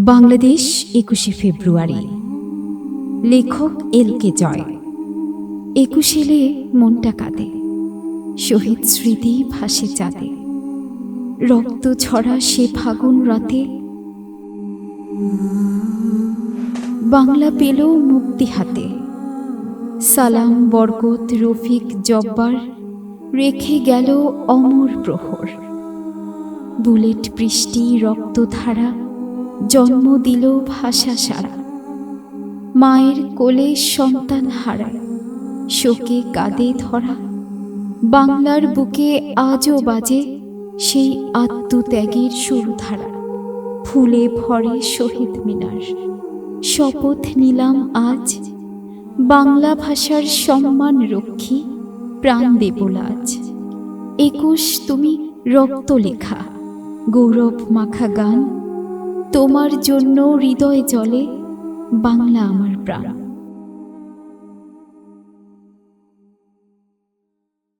বাংলাদেশ একুশে ফেব্রুয়ারি। লেখক এল কে জয়। একুশ এলে মনটা কাঁদে। শহীদ স্মৃতি ভাসে চাঁদে। রক্ত ছড়া সে ফাগুন রাতে। বাংলা পেল মুক্তি হাতে। সালাম, বরকত, রফিক, জব্বার, রেখে গেল অমর প্রহর। বুলেট বৃষ্টি রক্তধারা জন্ম দিল ভাষা সারা। মায়ের কোলে সন্তান হারা, শোকে কাঁদে ধরা। বাংলার বুকে আজও বাজে সেই আত্মত্যাগের সুরধারা। ফুলে ভরে শহীদ মিনার, শপথ নিলাম আজ। বাংলা ভাষার সম্মান রক্ষী প্রাণ দেব লাজ। একুশ তুমি রক্ত লেখা গৌরব মাখা গান। তোমার জন্য হৃদয় জলে বাংলা আমার প্রাণ।